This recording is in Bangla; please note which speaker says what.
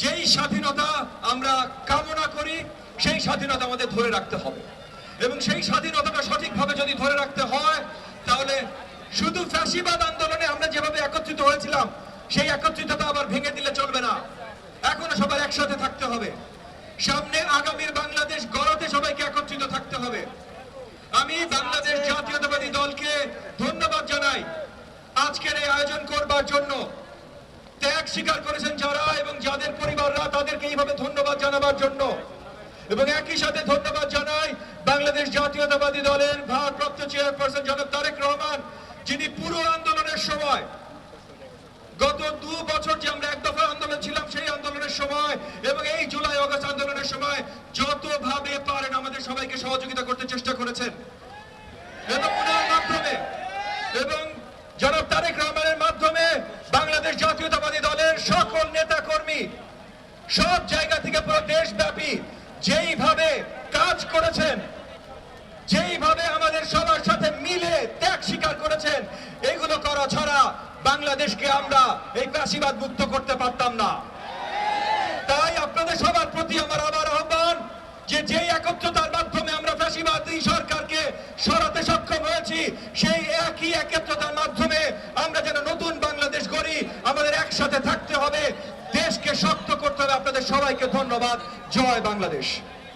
Speaker 1: যেই স্বাধীনতা আমরা কামনা করি সেই স্বাধীনতা আমাদের ধরে রাখতে হবে। এবং সেই স্বাধীনতাটা সঠিকভাবে যদি ধরে রাখতে হয় তাহলে শুধু ফ্যাসিবাদ আন্দোলনে আমরা যেভাবে একত্রিত হয়েছিলাম সেই একত্রিততা আবার ভেঙে দিলে চলবে না। এখনও সবার একসাথে থাকতে হবে। সামনে আগামীর বাংলাদেশ গড়তে সবাইকে একত্রিত থাকতে হবে। আমি বাংলাদেশ জাতীয়তাবাদী দলকে ধন্যবাদ জানাই। আজকের এই আয়োজন করবার জন্য ত্যাগ স্বীকার করেছেন পরিবাররা তাদেরকে এইভাবে ধন্যবাদ জানাবার জন্য এবং একই সাথে ধন্যবাদ জানাই বাংলাদেশ জাতীয়তাবাদী দলের ভারপ্রাপ্ত চেয়ারপারসন জনাব তারেক রহমান, যিনি পুরো আন্দোলনের সময়, গত দু বছর যে আমরা এক দফা আন্দোলন ছিলাম, সেই আন্দোলনের সময় এবং এই জুলাই অগস্ট আন্দোলনের সময় যতভাবে পারেন আমাদের সবাইকে সহযোগিতা করতে চেষ্টা করেছেন এবং ওনার মাধ্যমে এবং জনাব তারেক রহমানের মাধ্যমে বাংলাদেশ জাতীয়তাবাদী দলের সকল নেতা কর্মী সব জায়গা থেকে পুরো দেশব্যাপী যেইভাবে কাজ করেছেন, যেইভাবে আমাদের সবার সাথে মিলে ত্যাগ স্বীকার করেছেন, এগুলো করা ছাড়া বাংলাদেশকে আমরা এই প্রাসীবাদ মুক্ত করতে পারতাম না। তাই আপনাদের সবার প্রতি আমার আবার আহ্বান যে যেই একত্রতার মাধ্যমে আমরা ফ্যাসিবাদী সরকারকে সরাতে সক্ষম হয়েছি, সেই একই একত্রতার মাধ্যমে আমরা যেন নতুন বাংলাদেশ গড়ি, আমাদের একসাথে থাকতে হবে দেশকে শক্ত করতে হবে আপনাদের সবাইকে ধন্যবাদ। জয় বাংলাদেশ।